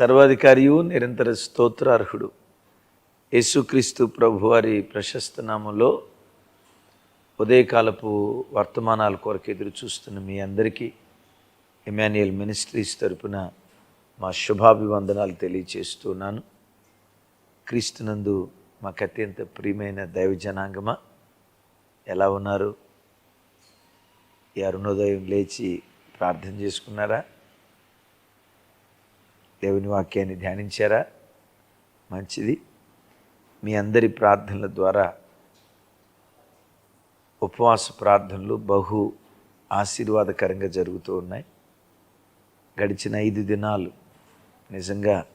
సర్వాధికారియు నిరంతర స్తోత్రార్హుడు. యేసుక్రీస్తు ప్రభువారి ప్రశస్త నామంలో ఉదయకాలపు వర్తమానాల కొరకు ఎదురు చూస్తున్న మీ అందరికీ ఎమాన్యుయల్ మినిస్ట్రీస్ తరపున మా శుభాభివందనాలు తెలియచేస్తున్నాను క్రీస్తునందు మాకు అత్యంత ప్రియమైన దైవ జనాంగమా ఎలా ఉన్నారు? ఈ అరుణోదయం లేచి ప్రార్థన చేసుకున్నారా? దేవుని వాక్యాన్ని ధ్యానించారా? మంచిది. మీ అందరి ప్రార్థనల ద్వారా ఉపవాస ప్రార్థనలు బహు ఆశీర్వాదకరంగా జరుగుతూ ఉన్నాయి. గడిచిన ఐదు దినాలు నిజంగా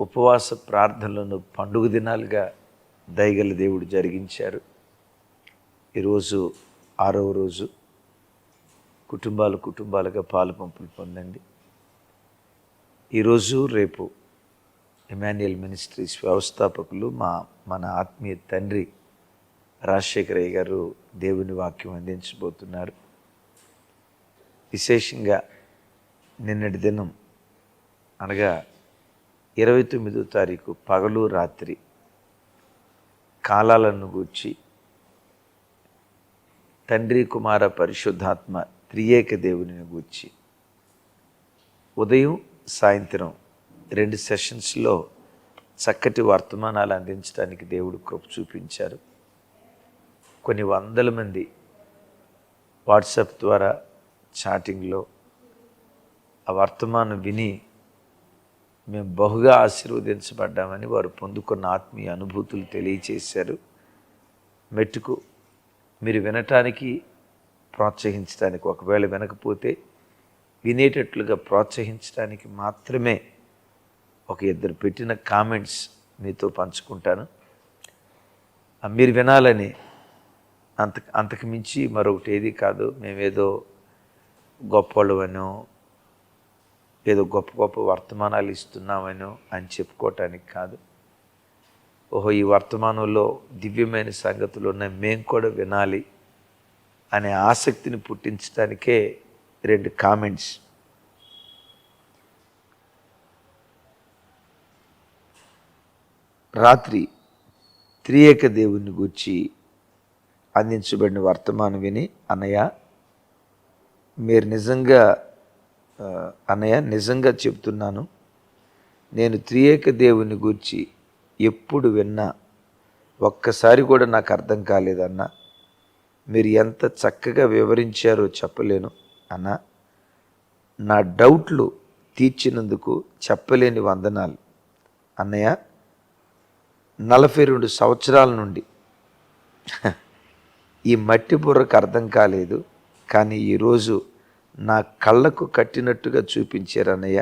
ఉపవాస ప్రార్థనలను పండుగ దినాలుగా దయగల దేవుడు జరిగించారు. ఈరోజు ఆరవ రోజు కుటుంబాలు కుటుంబాలుగా పాలు పంపులు పొందండి. ఈరోజు రేపు ఎమాన్యుయల్ మినిస్ట్రీస్ వ్యవస్థాపకులు మా మన ఆత్మీయ తండ్రి రాజశేఖరయ్య గారు దేవుని వాక్యం అందించబోతున్నారు. విశేషంగా నిన్నటి దినం అనగా ఇరవై తొమ్మిదో తారీఖు పగలు రాత్రి కాలాలను గూర్చి తండ్రి కుమార పరిశుద్ధాత్మ త్రియేక దేవుని గూర్చి ఉదయం సాయంత్రం రెండు సెషన్స్లో చక్కటి వర్తమానాలు అందించడానికి దేవుడు కృప చూపించారు. కొన్ని వందల మంది వాట్సాప్ ద్వారా చాటింగ్లో ఆ వర్తమానం విని మేము బహుగా ఆశీర్వదించబడ్డామని వారు పొందుకున్న ఆత్మీయ అనుభూతులు తెలియచేశారు. మెట్టుకు మీరు వినటానికి ప్రోత్సహించడానికి ఒకవేళ వినకపోతే వినేటట్లుగా ప్రోత్సహించడానికి మాత్రమే ఒక ఇద్దరు పెట్టిన కామెంట్స్ మీతో పంచుకుంటాను. మీరు వినాలని అంత అంతకు మించి మరొకటి ఏది కాదు. మేమేదో గొప్పవాళ్ళమనో ఏదో గొప్ప గొప్ప వర్తమానాలు ఇస్తున్నామనో అని చెప్పుకోవటానికి కాదు. ఓహో ఈ వర్తమానంలో దివ్యమైన సంగతులు ఉన్నాయి. మేము కూడా వినాలి అనే ఆసక్తిని పుట్టించడానికే రెండు కామెంట్స్ రాత్రి త్రియేక దేవుని గూర్చి అందించబడిన వర్తమానం విని అన్నయ్య మీరు నిజంగా అన్నయ్య నిజంగా చెప్తున్నాను. నేను త్రియేక దేవుని గూర్చి ఎప్పుడు విన్నా ఒక్కసారి కూడా నాకు అర్థం కాలేదన్నా. మీరు ఎంత చక్కగా వివరించారో చెప్పలేను. అన్న నా డౌట్లు తీర్చినందుకు చెప్పలేని వందనాలు. అన్నయ్య నలభై రెండు సంవత్సరాల నుండి ఈ మట్టి బుర్రకు అర్థం కాలేదు కానీ ఈరోజు నా కళ్ళకు కట్టినట్టుగా చూపించారు అన్నయ్య.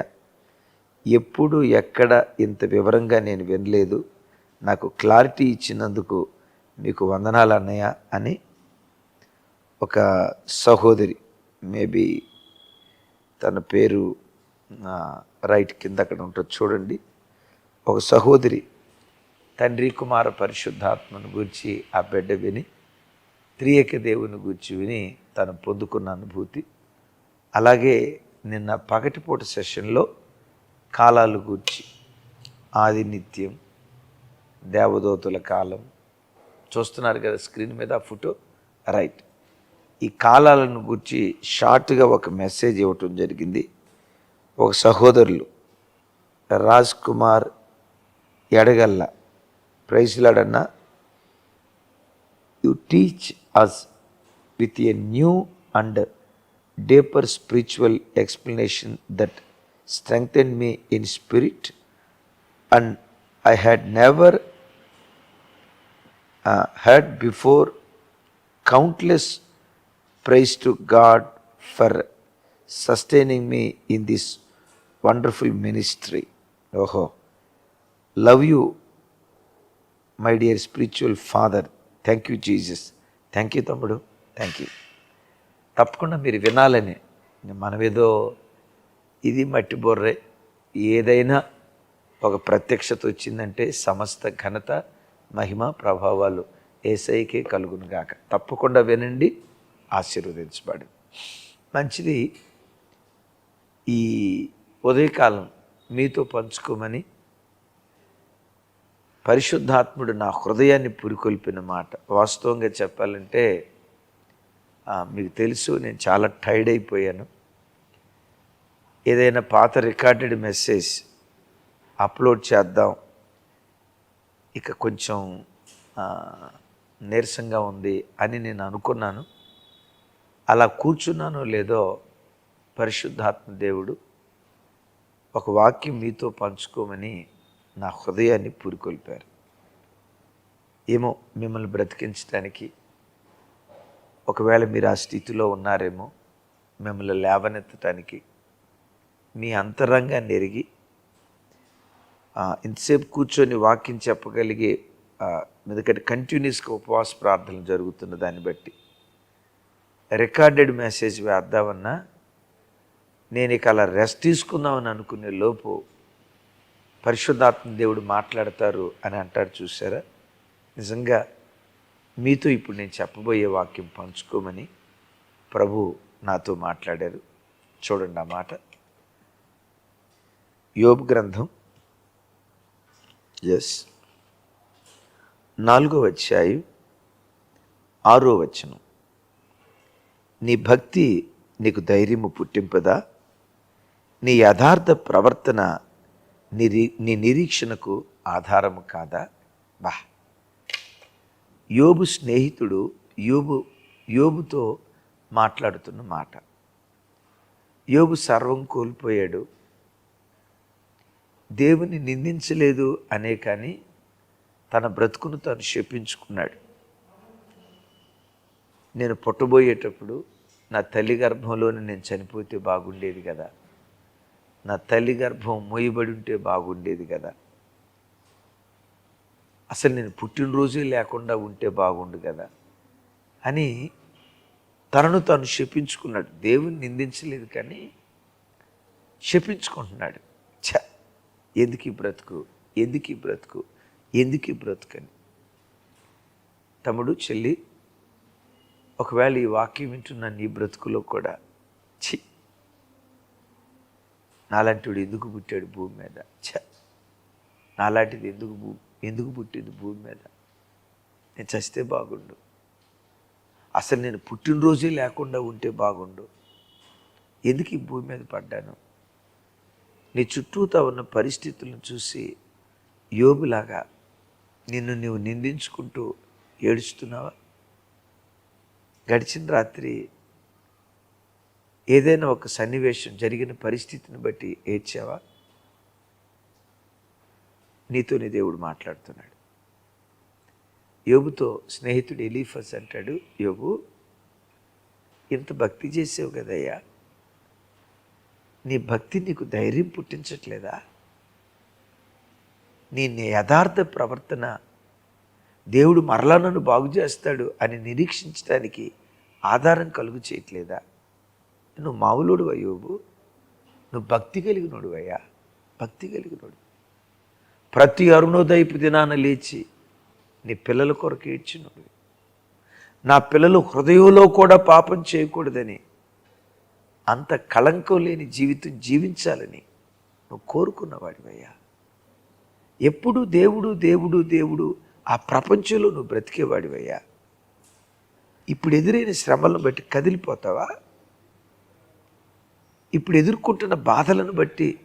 ఎప్పుడు ఎక్కడ ఇంత వివరంగా నేను వినలేదు. నాకు క్లారిటీ ఇచ్చినందుకు మీకు వందనాలు అన్నయ్య అని ఒక సహోదరి మేబీ తన పేరు రైట్ కింద అక్కడ ఉంటుంది. చూడండి. ఒక సహోదరి తండ్రి కుమార పరిశుద్ధాత్మను గురించి ఆ బిడ్డ విని త్రియక దేవుని గురించి విని తను పొందుకున్న అనుభూతి. అలాగే నిన్న పగటిపూట సెషన్లో కాలాలు గూర్చి ఆది నిత్యం కాలం. చూస్తున్నారు కదా స్క్రీన్ మీద ఫోటో? రైట్. ఈ కాలాలను గురించి షార్ట్గా ఒక మెసేజ్ ఇవ్వటం జరిగింది. ఒక సహోదరులు Raj Kumar Edagalla ప్రైజ్లాడన్న you teach us with a new and deeper spiritual explanation that strengthen me in spirit and I had never heard before countless praise to God for sustaining me in this wonderful ministry ఓహో. Love you my dear spiritual father thank you Jesus thank you తమ్ముడు. Thank you తప్పకుండా మీరు వినాలని. మనమేదో ఇది మట్టి బొర్రే ఏదైనా ఒక ప్రత్యక్షత వచ్చిందంటే సమస్త ఘనత మహిమ ప్రభావాలు ఏసైకే కలుగునుగాక. తప్పకుండా వినండి. ఆశీర్వదించబడి. మంచిది ఈ ఉదయకాలం మీతో పంచుకోమని పరిశుద్ధాత్ముడు నా హృదయాన్ని పురికొల్పిన మాట. వాస్తవంగా చెప్పాలంటే మీకు తెలుసు నేను చాలా టైర్డ్ అయిపోయాను. ఏదైనా పాత రికార్డెడ్ మెసేజ్ అప్లోడ్ చేద్దాం. ఇక కొంచెం నీరసంగా ఉంది అని నేను అనుకున్నాను. అలా కూర్చున్నానో లేదో పరిశుద్ధాత్మ దేవుడు ఒక వాక్యం మీతో పంచుకోమని నా హృదయాన్ని పూరుకొల్పారు. ఏమో మిమ్మల్ని బ్రతికించడానికి ఒకవేళ మీరు ఆ స్థితిలో ఉన్నారేమో మిమ్మల్ని లేవనెత్తటానికి మీ అంతరంగాన్ని ఎరిగి ఇంతసేపు కూర్చొని వాక్యం చెప్పగలిగే ఎందుకంటే కంటిన్యూస్గా ఉపవాస ప్రార్థనలు జరుగుతున్న దాన్ని బట్టి రికార్డెడ్ మెసేజ్ వేద్దామన్నా నేను ఇక అలా రెస్ట్ తీసుకుందామని అనుకునే లోపు పరిశుద్ధాత్మ దేవుడు మాట్లాడతారు అని అంటారు చూసారా? నిజంగా మీతో ఇప్పుడు నేను చెప్పబోయే వాక్యం పంచుకోమని ప్రభు నాతో మాట్లాడారు. చూడండి ఆ మాట. యోబ్ గ్రంథం. ఎస్ నాలుగో అధ్యాయం. ఆరో వచనం. నీ భక్తి నీకు ధైర్యము పుట్టింపదా? నీ యథార్థ ప్రవర్తన నిరీ నీ నిరీక్షణకు ఆధారము కాదా? బా. యోబు స్నేహితుడు యోబు యోబుతో మాట్లాడుతున్న మాట. యోబు సర్వం కోల్పోయాడు. దేవుని నిందించలేదు అనే కానీ తన బ్రతుకును తను శపించుకున్నాడు. నేను పుట్టబోయేటప్పుడు నా తల్లి గర్భంలోనే నేను చనిపోతే బాగుండేది కదా. నా తల్లి గర్భం మోయబడి ఉంటే బాగుండేది కదా. అసలు నేను పుట్టినరోజే లేకుండా ఉంటే బాగుండు కదా. అని తనను తను శపించుకున్నాడు. దేవుని నిందించలేదు కానీ శపించుకుంటున్నాడు. ఛ! ఎందుకు ఈ బ్రతుకు? ఎందుకు ఈ బ్రతుకు? ఎందుకు ఈ బ్రతుకని? తమ్ముడు చెల్లి ఒకవేళ ఈ వాక్యం వింటున్న నీ బ్రతుకులో కూడా చి నాలాంటివాడు ఎందుకు పుట్టాడు భూమి మీద? ఛ నాలాంటిది ఎందుకు భూ ఎందుకు పుట్టింది భూమి మీద? నేను చస్తే బాగుండు. అసలు నేను పుట్టినరోజే లేకుండా ఉంటే బాగుండు. ఎందుకు ఈ భూమి మీద పడ్డాను? నీ చుట్టూతా ఉన్న పరిస్థితులను చూసి యోబులాగా నిన్ను నీవు నిందించుకుంటూ ఏడుస్తున్నావా? గడిచిన రాత్రి ఏదైనా ఒక సన్నివేశం జరిగిన పరిస్థితిని బట్టి ఏడ్చావా? నీతోనే దేవుడు మాట్లాడుతున్నాడు. యోబుతో స్నేహితుడు ఎలీఫస్ అంటాడు యోబు ఇంత భక్తి చేసావు కదయ్యా? నీ భక్తి నీకు ధైర్యం పుట్టించట్లేదా? నీ నీ యథార్థ ప్రవర్తన దేవుడు మరలా నన్ను బాగు చేస్తాడు అని నిరీక్షించడానికి ఆధారం కలుగు చేయట్లేదా? నువ్వు మామూలుడు అయ్యోబు. నువ్వు భక్తి కలిగినోడు అయ్యా. భక్తి కలిగినోడు. ప్రతి అరుణోదయపు దినాన లేచి నీ పిల్లల కొరకు ఏడ్చినోడు. నా పిల్లలు హృదయంలో కూడా పాపం చేయకూడదని అంత కళంకం లేని జీవితం జీవించాలని నువ్వు కోరుకున్నవాడివయ్యా. ఎప్పుడు దేవుడు దేవుడు దేవుడు ఆ ప్రపంచంలో నువ్వు బ్రతికేవాడివయ్యా. ఇప్పుడు ఎదురైన శ్రమలను బట్టి కదిలిపోతావా? ఇప్పుడు ఎదుర్కొంటున్న బాధలను బట్టి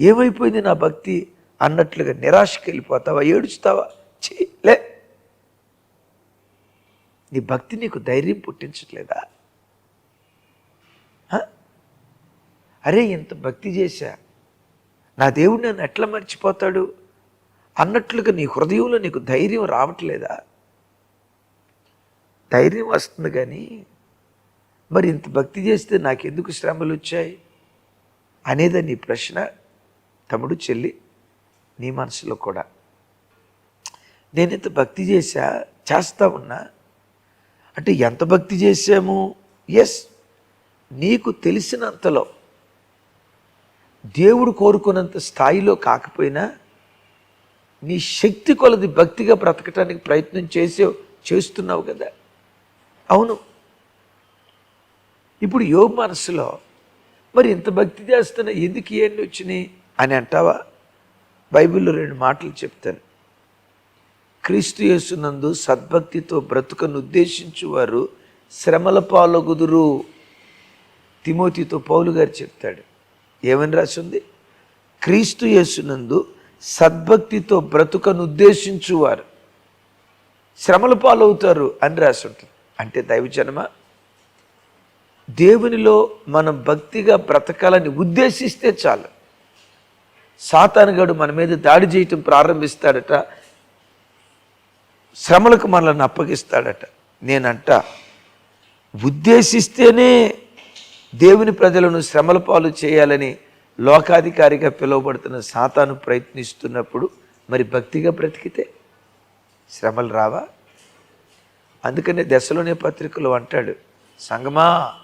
ఏమైపోయింది నా భక్తి అన్నట్లుగా నిరాశకి వెళ్ళిపోతావా? ఏడుస్తావా లే. నీ భక్తి నీకు ధైర్యం పుట్టించట్లేదా? అరే ఇంత భక్తి చేశా. నా దేవుడు నన్ను ఎట్లా మర్చిపోతాడు? అన్నట్లుగా నీ హృదయంలో నీకు ధైర్యం రావట్లేదా? ధైర్యం వస్తుంది కానీ మరి ఇంత భక్తి చేస్తే నాకెందుకు శ్రమలు వచ్చాయి? అనేదా నీ ప్రశ్న. తమ్ముడు చెల్లి నీ మనసులో కూడా. నేను ఇంత భక్తి చేశా చేస్తా ఉన్నా. అంటే ఎంత భక్తి చేశాము? ఎస్ నీకు తెలిసినంతలో దేవుడు కోరుకున్నంత స్థాయిలో కాకపోయినా నీ శక్తి కొలది భక్తిగా బ్రతకటానికి ప్రయత్నం చేసే చేస్తున్నావు కదా. అవును. ఇప్పుడు యోగ మనసులో మరి ఇంత భక్తి చేస్తున్నా ఎందుకు ఇవన్నీ వచ్చినాయి? అని అంటావా? బైబిల్లో రెండు మాటలు చెప్తాను. క్రీస్తు యేసునందు సద్భక్తితో బ్రతుకను ఉద్దేశించువారు శ్రమల పాలగుదురు. తిమోతితో పౌలు గారు చెప్తాడు. ఏమని రాసింది క్రీస్తు యేసునందు సద్భక్తితో బ్రతుకను ఉద్దేశించువారు. శ్రమల పాలవుతారు అని రాసి ఉంటుంది అంటే దైవజనమ? దేవునిలో మనం భక్తిగా బ్రతకాలని ఉద్దేశిస్తే చాలు. సాతానుగాడు మన మీద దాడి చేయటం ప్రారంభిస్తాడట. శ్రమలకు మనల్ని అప్పగిస్తాడట. నేనంట ఉద్దేశిస్తేనే దేవుని ప్రజలను శ్రమల పాలు చేయాలని లోకాధికారిగా పిలువబడుతున్న సాతాను ప్రయత్నిస్తున్నప్పుడు మరి భక్తిగా బ్రతికితే శ్రమలు రావా? అందుకనే దశలోనే పత్రికలు అంటాడు సంగమా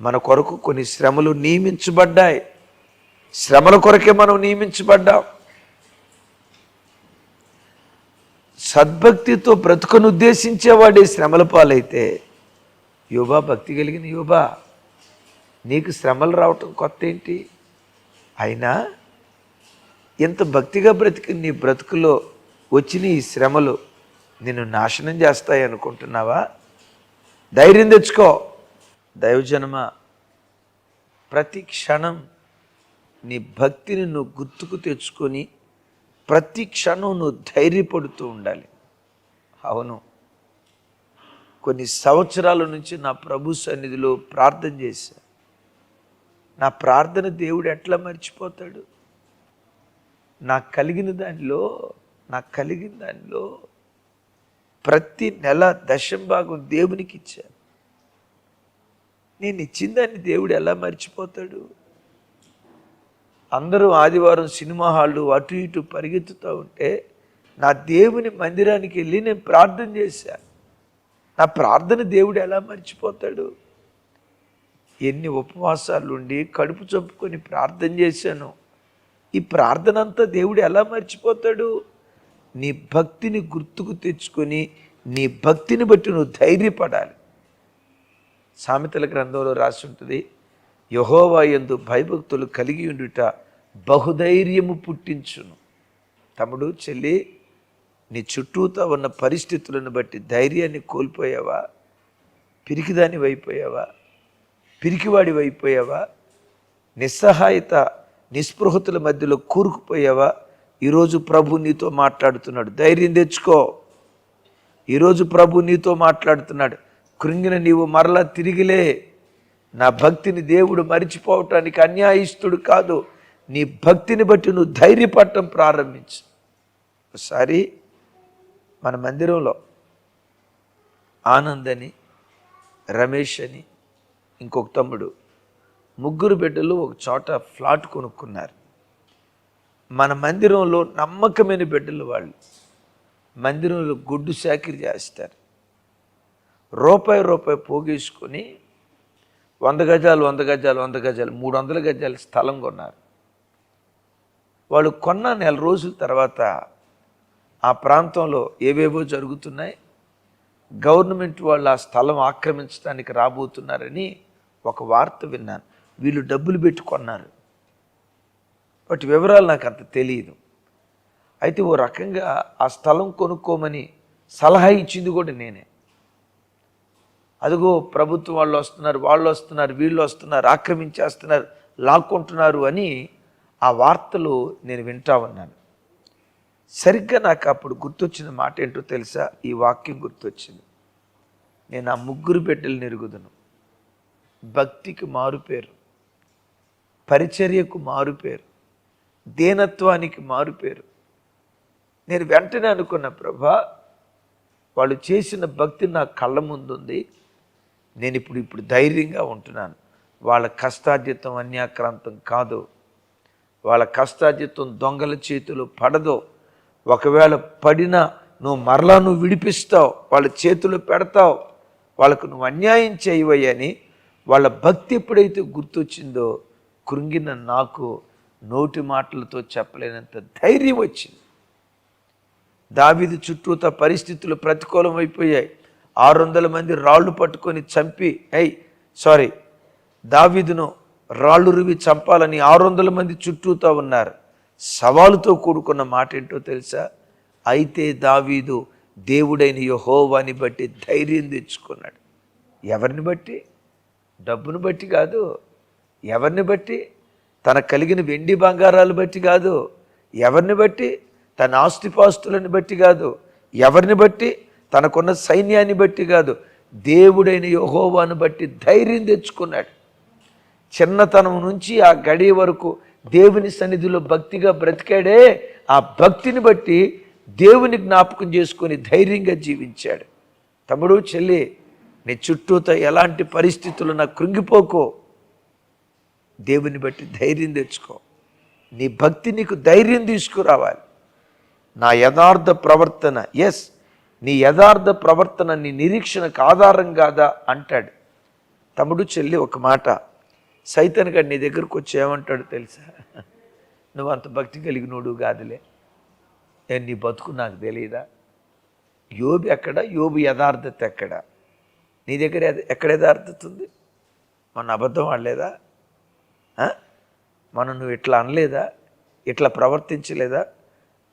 మన కొరకు కొన్ని శ్రమలు నియమించబడ్డాయి. శ్రమల కొరకే మనం నియమించబడ్డాం. సద్భక్తితో బ్రతుకును ఉద్దేశించేవాడే శ్రమల పాలైతే యోబా భక్తి కలిగిన యోబా నీకు శ్రమలు రావటం కొత్త ఏంటి అయినా ఇంత భక్తిగా బ్రతికి నీ బ్రతుకులో వచ్చిన ఈ శ్రమలు నిన్ను నాశనం చేస్తాయి అనుకుంటున్నావా? ధైర్యం తెచ్చుకో. దైవజనమ ప్రతి క్షణం నీ భక్తిని నువ్వు గుర్తుకు తెచ్చుకొని ప్రతి క్షణం నువ్వు ధైర్యపడుతూ ఉండాలి. అవును. కొన్ని సంవత్సరాల నుంచి నా ప్రభు సన్నిధిలో ప్రార్థన చేశా. నా ప్రార్థన దేవుడు ఎట్లా మర్చిపోతాడు? నాకు కలిగిన దానిలో నాకు కలిగిన దానిలో ప్రతి నెల దశం భాగం దేవునికి ఇచ్చాను. నేను ఇచ్చిన దాన్ని దేవుడు ఎలా మర్చిపోతాడు? అందరూ ఆదివారం సినిమా హాళ్ళు అటు ఇటు పరిగెత్తుతూ ఉంటే నా దేవుని మందిరానికి వెళ్ళి నేను ప్రార్థన చేశాను నా ప్రార్థన దేవుడు ఎలా మర్చిపోతాడు? ఎన్ని ఉపవాసాలు ఉండి కడుపు చంపుకొని ప్రార్థన చేశాను. ఈ ప్రార్థన అంతా దేవుడు ఎలా మర్చిపోతాడు? నీ భక్తిని గుర్తుకు తెచ్చుకొని నీ భక్తిని బట్టి నువ్వు ధైర్యపడాలి. సామెతల గ్రంథంలో రాసి ఉంటుంది యహోవా యందు భయభక్తులు కలిగి ఉండుట బహుధైర్యము పుట్టించును. తమ్ముడు చెల్లి నీ చుట్టూతా ఉన్న పరిస్థితులను బట్టి ధైర్యాన్ని కోల్పోయావా? పిరికిదాని అయిపోయావా పిరికివాడివైపోయావా? నిస్సహాయత నిస్పృహతుల మధ్యలో కూరుకుపోయావా? ఈరోజు ప్రభు నీతో మాట్లాడుతున్నాడు. ధైర్యం తెచ్చుకో. ఈరోజు ప్రభు నీతో మాట్లాడుతున్నాడు. కృంగిన నీవు మరలా తిరిగిలే. నా భక్తిని దేవుడు మరిచిపోవటానికి అన్యాయిస్తుడు కాదు. నీ భక్తిని బట్టి నువ్వు ధైర్యపడటం ప్రారంభించు. ఒకసారి మన మందిరంలో ఆనందని రమేష్ అని ఇంకొక తమ్ముడు. ముగ్గురు బిడ్డలు ఒక చోట ఫ్లాట్ కొనుక్కున్నారు. మన మందిరంలో నమ్మకమైన బిడ్డలు వాళ్ళు. మందిరంలో గుడ్డు చాకిరి చేస్తారు. రూపాయి రూపాయి పోగేసుకొని వంద గజాలు వంద గజాలు వంద గజాలు మూడు వందల గజాలు స్థలం కొన్నారు. వాళ్ళు కొన్న నెల రోజుల తర్వాత ఆ ప్రాంతంలో ఏవేవో జరుగుతున్నాయి. గవర్నమెంట్ వాళ్ళు ఆ స్థలం ఆక్రమించడానికి రాబోతున్నారని ఒక వార్త విన్నాను. వీళ్ళు డబ్బులు పెట్టుకున్నారు వాటి వివరాలు నాకు అంత తెలియదు అయితే ఓ రకంగా ఆ స్థలం కొనుక్కోమని సలహా ఇచ్చింది కూడా నేనే. అదిగో ప్రభుత్వం వాళ్ళు వస్తున్నారు వాళ్ళు వస్తున్నారు వీళ్ళు వస్తున్నారు ఆక్రమించేస్తున్నారు లాక్కుంటున్నారు అని ఆ వార్తలు నేను వింటా ఉన్నాను. సరిగ్గా నాకు అప్పుడు గుర్తొచ్చిన మాట ఏంటో తెలుసా? ఈ వాక్యం గుర్తొచ్చింది. నేను ఆ ముగ్గురు బిడ్డలు నెరుగుదును భక్తికి మారుపేరు పరిచర్యకు మారుపేరు దీనత్వానికి మారుపేరు. నేను వెంటనే అనుకున్న ప్రభా వాళ్ళు చేసిన భక్తి నా కళ్ళ ముందుంది. నేను ఇప్పుడు ఇప్పుడు ధైర్యంగా ఉంటున్నాను. వాళ్ళ కష్టార్జితం అన్యాక్రాంతం కాదు. వాళ్ళ కష్టార్జితం దొంగల చేతిలో పడదు. ఒకవేళ పడినా నువ్వు మరలా నువ్వు విడిపిస్తావు వాళ్ళ చేతులు పెడతావు వాళ్ళకు నువ్వు అన్యాయం చేయవయ్యని వాళ్ళ భక్తి ఎప్పుడైతే గుర్తొచ్చిందో కృంగిన నాకు నోటి మాటలతో చెప్పలేనంత ధైర్యం వచ్చింది. దావిది చుట్టూత పరిస్థితులు ప్రతికూలం అయిపోయాయి. ఆరు వందల మంది రాళ్ళు పట్టుకొని చంపి అయ్ సారీ దావీదును రాళ్ళు రువి చంపాలని ఆరు వందల మంది చుట్టూతో ఉన్నారు. సవాలుతో కూడుకున్న మాట ఏంటో తెలుసా? అయితే దావీదు దేవుడైన యహోవాని బట్టి ధైర్యం తెచ్చుకున్నాడు. ఎవరిని బట్టి? డబ్బును బట్టి కాదు ఎవరిని బట్టి? తన కలిగిన వెండి బంగారాలు బట్టి కాదు ఎవరిని బట్టి? తన ఆస్తిపాస్తులను బట్టి కాదు ఎవరిని బట్టి? తనకున్న సైన్యాన్ని బట్టి కాదు. దేవుడైన యహోవాను బట్టి ధైర్యం తెచ్చుకున్నాడు. చిన్నతనం నుంచి ఆ గడి వరకు దేవుని సన్నిధిలో భక్తిగా బ్రతికాడే ఆ భక్తిని బట్టి దేవుని జ్ఞాపకం చేసుకొని ధైర్యంగా జీవించాడు. తమ్ముడు చెల్లి నీ చుట్టూతో ఎలాంటి పరిస్థితులు నాకు కృంగిపోకో. దేవుని బట్టి ధైర్యం తెచ్చుకో. నీ భక్తి నీకు ధైర్యం తీసుకురావాలి. నా యథార్థ ప్రవర్తన ఎస్ నీ యథార్థ ప్రవర్తన నీ నిరీక్షణకు ఆధారం కాదా అంటాడు. తమ్ముడు చెల్లి ఒక మాట సైతన్ గారు నీ దగ్గరకు వచ్చి ఏమంటాడు తెలుసా? నువ్వు అంత భక్తి కలిగినోడు కాదులే. ఏ నీ బతుకు నాకు తెలియదా యోబు ఎక్కడ? యోబు యథార్థత ఎక్కడ? నీ దగ్గర ఎక్కడ యథార్థతుంది మన అబద్ధం ఆడలేదా? మనం నువ్వు ఇట్లా అనలేదా? ఇట్లా ప్రవర్తించలేదా?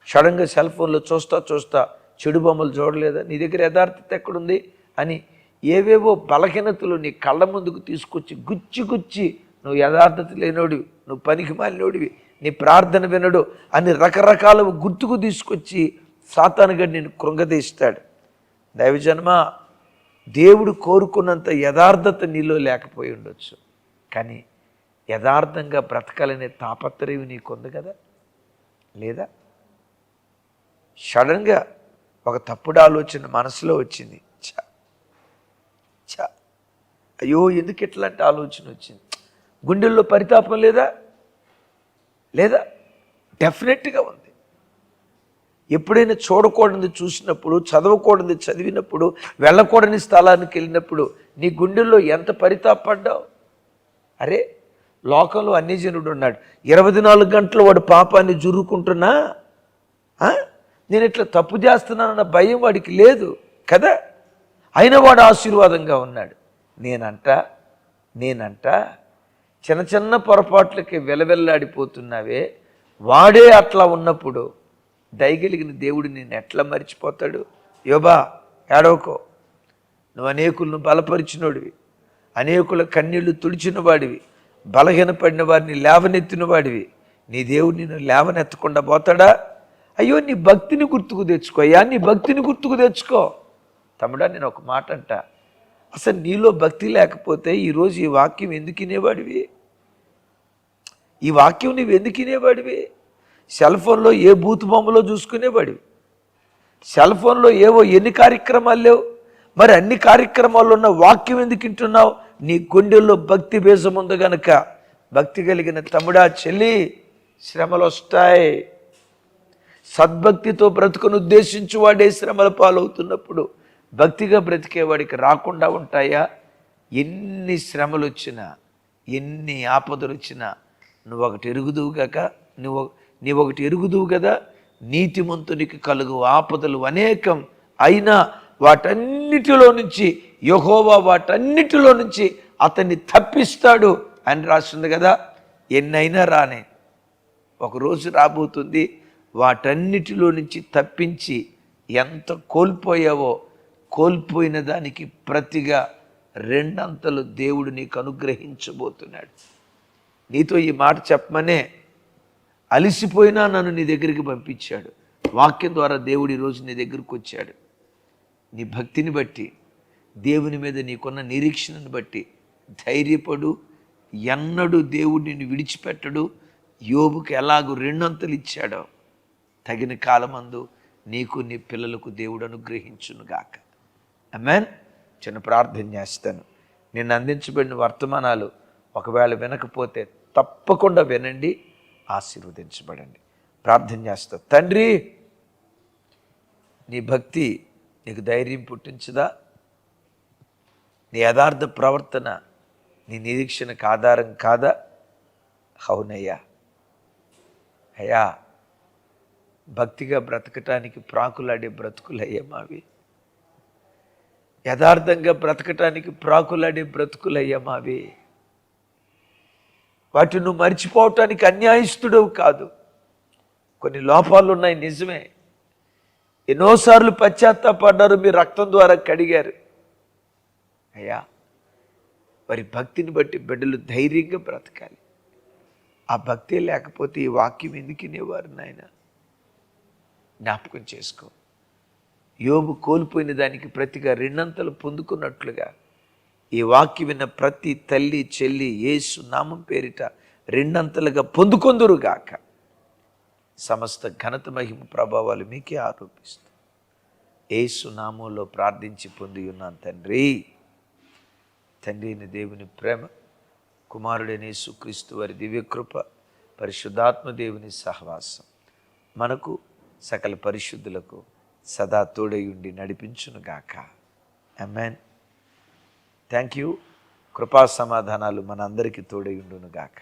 సడన్గా సెల్ ఫోన్లో చూస్తా చూస్తా చెడు బొమ్మలు చూడలేదా? నీ దగ్గర యథార్థత ఎక్కడుంది? అని ఏవేవో బలహీనతలు నీ కళ్ళ ముందుకు తీసుకొచ్చి గుచ్చి గుచ్చి నువ్వు యథార్థత లేనోడివి నువ్వు పనికి మాలినోడివి నీ ప్రార్థన వినడు అని రకరకాల గుర్తుకు తీసుకొచ్చి సాతానుగా నేను కృంగదీస్తాడు. దైవజన్మ దేవుడు కోరుకున్నంత యథార్థత నీలో లేకపోయి ఉండొచ్చు. కానీ యథార్థంగా బ్రతకాలనే తాపత్రయం నీకుంది కదా? లేదా? సడన్గా ఒక తప్పుడు ఆలోచన మనసులో వచ్చింది. చ చ అయ్యో ఎందుకు ఇట్లాంటి ఆలోచన వచ్చింది? గుండెల్లో పరితాపం లేదా? లేదా? డెఫినెట్గా ఉంది. ఎప్పుడైనా చూడకూడనిది చూసినప్పుడు చదవకూడనిది చదివినప్పుడు వెళ్ళకూడని స్థలానికి వెళ్ళినప్పుడు నీ గుండెల్లో ఎంత పరితాపడ్డావు అరే లోకంలో అన్యజనుడు ఉన్నాడు. ఇరవై నాలుగు గంటలు వాడు పాపాన్ని జురుకుంటున్నా? నేను ఇట్లా తప్పు చేస్తున్నానన్న భయం వాడికి లేదు కదా? అయినా వాడు ఆశీర్వాదంగా ఉన్నాడు. నేనంట నేనంట చిన్న చిన్న పొరపాట్లకి వెలవెల్లాడిపోతున్నావే. వాడే అట్లా ఉన్నప్పుడు దయగలిగిన దేవుడు నేను ఎట్లా మర్చిపోతాడు? యోబా ఏడవకో. నువ్వు అనేకులను బలపరిచినోడివి. అనేకుల కన్నీళ్ళు తుడిచిన వాడివి బలహీనపడిన వారిని లేవనెత్తిన వాడివి నీ దేవుడు నిన్ను లేవనెత్తకుండా పోతాడా? అయ్యో నీ భక్తిని గుర్తుకు తెచ్చుకో. అయ్యా నీ భక్తిని గుర్తుకు తెచ్చుకో. తమ్ముడా నేను ఒక మాట అంట. అసలు నీలో భక్తి లేకపోతే ఈరోజు ఈ వాక్యం ఎందుకు వినేవాడివి? ఈ వాక్యం నువ్వు ఎందుకు వినేవాడివి? సెల్ ఫోన్లో ఏ బూత్ బొమ్మలో చూసుకునేవాడివి? సెల్ ఫోన్లో ఏవో ఎన్ని కార్యక్రమాలు లేవు? మరి అన్ని కార్యక్రమాల్లో ఉన్న వాక్యం ఎందుకు వింటున్నావు? నీ గుండెల్లో భక్తి బేసం ఉంది గనక భక్తి కలిగిన తమ్ముడా చెల్లి శ్రమలు వస్తాయి సద్భక్తితో బ్రతుకును ఉద్దేశించి వాడే శ్రమల పాలవుతున్నప్పుడు భక్తిగా బ్రతికేవాడికి రాకుండా ఉంటాయా? ఎన్ని శ్రమలు వచ్చినా ఎన్ని ఆపదలు వచ్చినా నువ్వు ఒకటి ఎరుగుదువు కాక నువ్వు నీ ఒకటి ఎరుగుదువు కదా నీతిమంతునికి కలుగు ఆపదలు అనేకం అయినా వాటన్నిటిలో నుంచి యహోవా వాటన్నిటిలో నుంచి అతన్ని తప్పిస్తాడు అని రాస్తుంది కదా ఎన్నైనా రానే. ఒకరోజు రాబోతుంది వాటన్నిటిలో నుంచి తప్పించి ఎంత కోల్పోయావో కోల్పోయిన దానికి ప్రతిగా రెండంతలు దేవుడు నీకు అనుగ్రహించబోతున్నాడు నీతో ఈ మాట చెప్పమనే అలిసిపోయినా నన్ను నీ దగ్గరికి పంపించాడు. వాక్యం ద్వారా దేవుడు ఈరోజు నీ దగ్గరికి వచ్చాడు. నీ భక్తిని బట్టి దేవుని మీద నీకున్న నిరీక్షణను బట్టి ధైర్యపడు. ఎన్నడూ దేవుడు నిన్ను విడిచిపెట్టడు. యోబుకు ఎలాగూ రెండంతలు ఇచ్చాడో తగిన కాలమందు నీకు నీ పిల్లలకు దేవుడు అనుగ్రహించునుగాక అమెన్ చిన్న ప్రార్థన చేస్తాను. నిన్ను అందించబడిన వర్తమానాలు ఒకవేళ వినకపోతే తప్పకుండా వినండి. ఆశీర్వదించబడండి. ప్రార్థన చేస్తా. తండ్రి నీ భక్తి నీకు ధైర్యం పుట్టించదా? నీ యథార్థ ప్రవర్తన నీ నిరీక్షణకు ఆధారం కాదా? అవునయ్యా. అయ్యా భక్తిగా బ్రతకటానికి ప్రాకులాడే బ్రతుకులయ్యా మావి. యథార్థంగా బ్రతకటానికి ప్రాకులాడే బ్రతుకులయ్యా మావి. వాటిని నువ్వు మర్చిపోవటానికి అన్యాయస్తుడవు కాదు. కొన్ని లోపాలు ఉన్నాయి నిజమే. ఎన్నోసార్లు పశ్చాత్తాపడ్డారు మీ రక్తం ద్వారా కడిగారు. అయ్యా వారి భక్తిని బట్టి బిడ్డలు ధైర్యంగా బ్రతకాలి. ఆ భక్తే లేకపోతే ఈ వాక్యం ఎందుకు వినేవారు నాయన? జ్ఞాపకం చేసుకో. యోబు కోల్పోయిన దానికి ప్రతిగా రెండంతలు పొందుకున్నట్లుగా ఈ వాక్యం విన్న ప్రతి తల్లి చెల్లి యేసు నామం పేరిట రెండంతలుగా పొందుకొందురుగాక సమస్త ఘనత మహిమ ప్రభావాలు మీకే ఆరోపిస్తూ ఏసు నామంలో ప్రార్థించి పొంది ఉన్నాను తండ్రి. తండ్రిని దేవుని ప్రేమ కుమారుడైన యేసుక్రీస్తు వారి దివ్యకృప పరిశుద్ధాత్మ దేవుని సహవాసం మనకు సకల పరిశుద్ధులకు సదా తోడయుండి నడిపించునుగాక అమెన్ థ్యాంక్ యూ కృపా సమాధానాలు మనందరికీ తోడయుండునుగాక